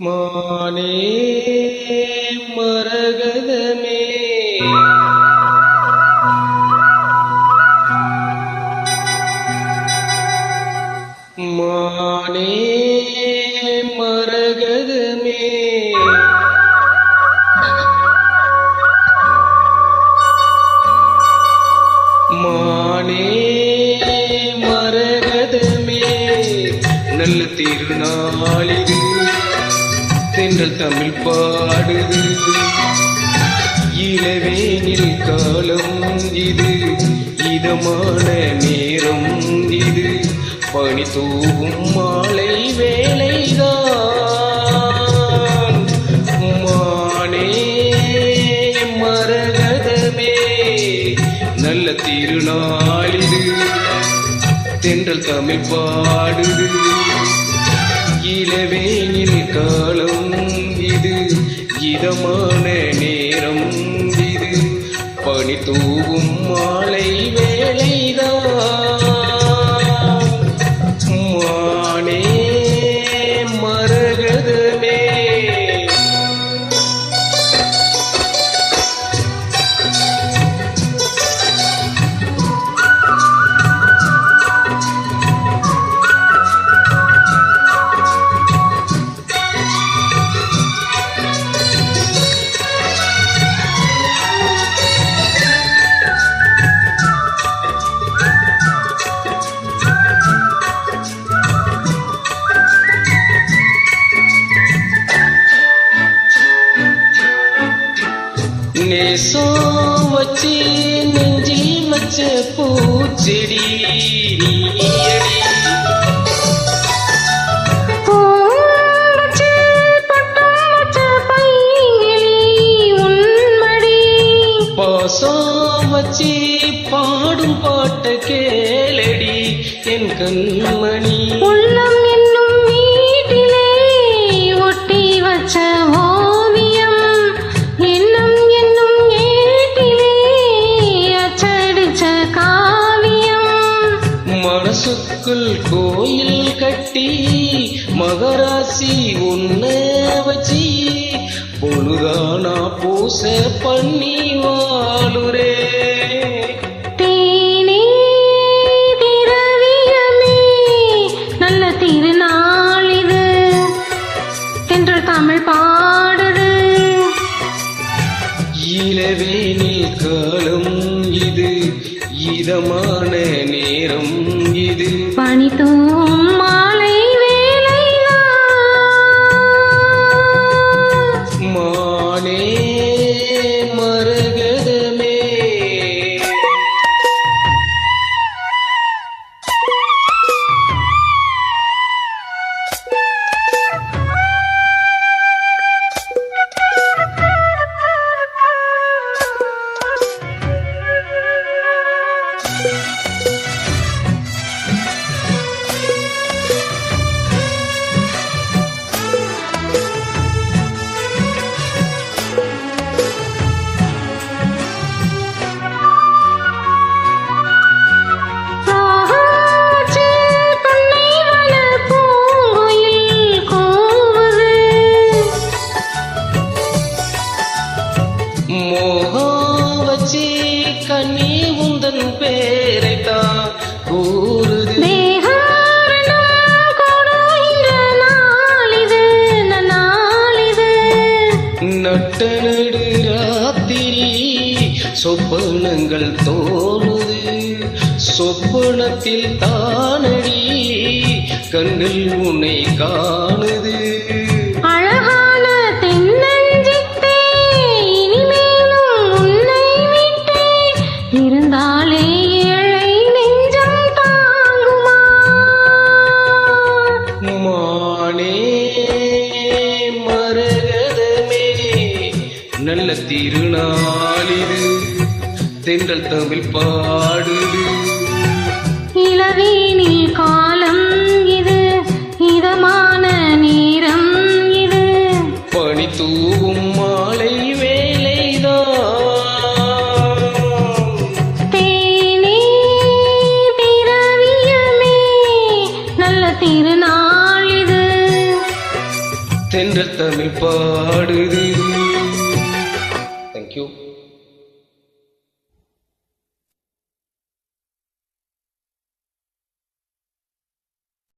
மானே மரகதமே. மானே மரகதமே. மானே மரகதமே. நல்ல திருநாளிது தென்றல் தமிழ் பாடுது இளவேனில் காலம் இது இதமான நேரம் இது. பணி தூவும் மாலை வேலைதான் மானே மரகதமே நல்ல திருநாளிது தென்றல் தமிழ் பாடுது. இளவேனில் காலம் இதமான நேரம் இது பனி தூவும் நேசம் வச்சு நெஞ்சில் வச்ச பூச்செடி வச்சு பாடும் பாட்ட கேளடி என் கண்மணி. உள்ளம் மனசுக்குள் கோயில் கட்டி மகராசி உன்ன வச்சி பொழுதானா பூச பண்ணி வாழுரே தமிழ் பாடுது. இளவேனில் காலம் இது இதமான நேரம் இது பணித்தும் கண்ணி உந்தன் பேரைத்தான் கூறுது. தேகாரணம் கொடுகின்ற நாளிது நாளிது நட்ட நடு ராத்திரி சொப்பனங்கள் தோணுது. சொப்பனத்தில் தானடி கண்கள் உன்னை காணுது. இருந்தாலே ஏழை நெஞ்சம் தாங்குமா? மானே மரகதமே நல்ல திருநாளிது தென்றல் தமிழ் பாடுது. இளவேனில் காலம் தென்றல் தமிழ் பாடுது தேங்க்யூ